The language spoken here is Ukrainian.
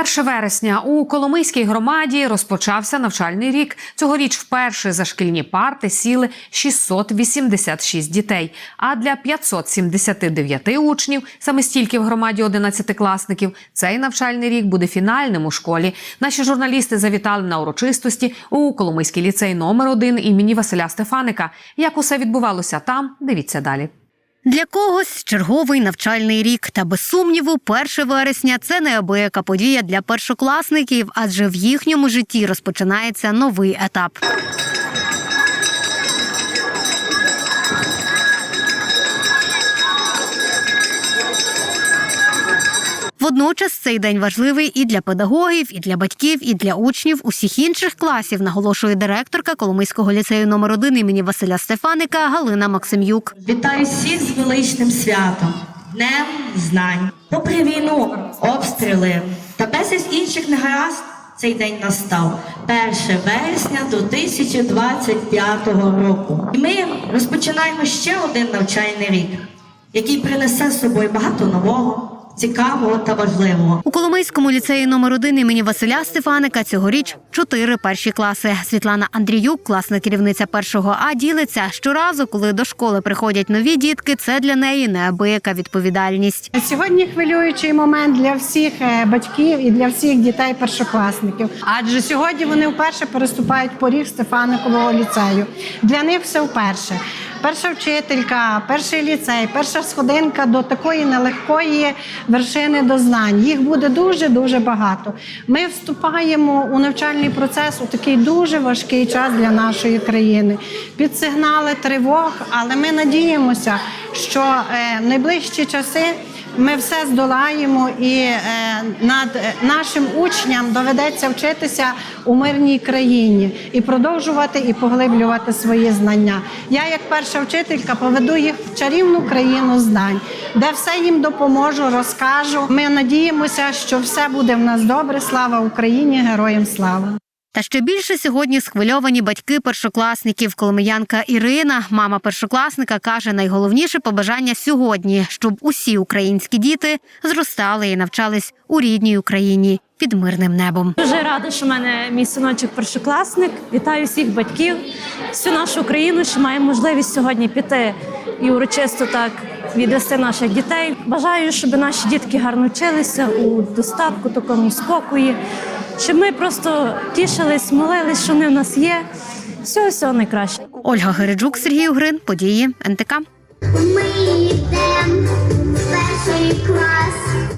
1 вересня у Коломийській громаді розпочався навчальний рік. Цьогоріч вперше за шкільні парти сіли 686 дітей. А для 579 учнів, саме стільки в громаді 11-класників, цей навчальний рік буде фінальним у школі. Наші журналісти завітали на урочистості у Коломийський ліцей номер 1 імені Василя Стефаника. Як усе відбувалося там, дивіться далі. Для когось черговий навчальний рік. Та без сумніву, 1 вересня це неабияка подія для першокласників, адже в їхньому житті розпочинається новий етап. Водночас цей день важливий і для педагогів, і для батьків, і для учнів усіх інших класів, наголошує директорка Коломийського ліцею номер 1 імені Василя Стефаника Галина Максим'юк. Вітаю всіх з величним святом, Днем знань. Попри війну, обстріли та безліч інших негаразд, цей день настав 1 вересня 2025 року. І ми розпочинаємо ще один навчальний рік, який принесе з собою багато нового, цікавого та важливого. У Коломийському ліцеї номер 1 імені Василя Стефаника цьогоріч чотири перші класи. Світлана Андріюк, класна керівниця першого А, ділиться щоразу, коли до школи приходять нові дітки. Це для неї неабияка відповідальність. Сьогодні хвилюючий момент для всіх е, батьків і для всіх дітей першокласників. Адже сьогодні вони вперше переступають поріг Стефаникового ліцею. Для них все вперше. Перша вчителька, перший ліцей, перша сходинка до такої нелегкої вершини до знань. Їх буде дуже дуже багато. Ми вступаємо у навчальний процес у такий дуже важкий час для нашої країни. Під сигнали тривог, але ми надіємося, що е, в найближчі часи. Ми все здолаємо, і е, над е, нашим учням доведеться вчитися у мирній країні і продовжувати і поглиблювати свої знання. Я, як перша вчителька, поведу їх в чарівну країну знань, де все їм допоможу, розкажу. Ми надіємося, що все буде в нас добре. Слава Україні! Героям слава! Та ще більше сьогодні схвильовані батьки першокласників. Коломиянка Ірина, мама першокласника, каже, найголовніше побажання сьогодні, щоб усі українські діти зростали і навчались у рідній Україні під мирним небом. Дуже рада, що в мене мій синочок першокласник. Вітаю всіх батьків, всю нашу Україну, що маємо можливість сьогодні піти і урочисто так відвести наших дітей. Бажаю, щоб наші дітки гарно вчилися у достатку, такому спокої, щоб ми просто тішились, молились, що вони в нас є. Все, все найкраще. Ольга Гереджук, Сергій Угрин, події НТК. Ми йдемо в перший клас,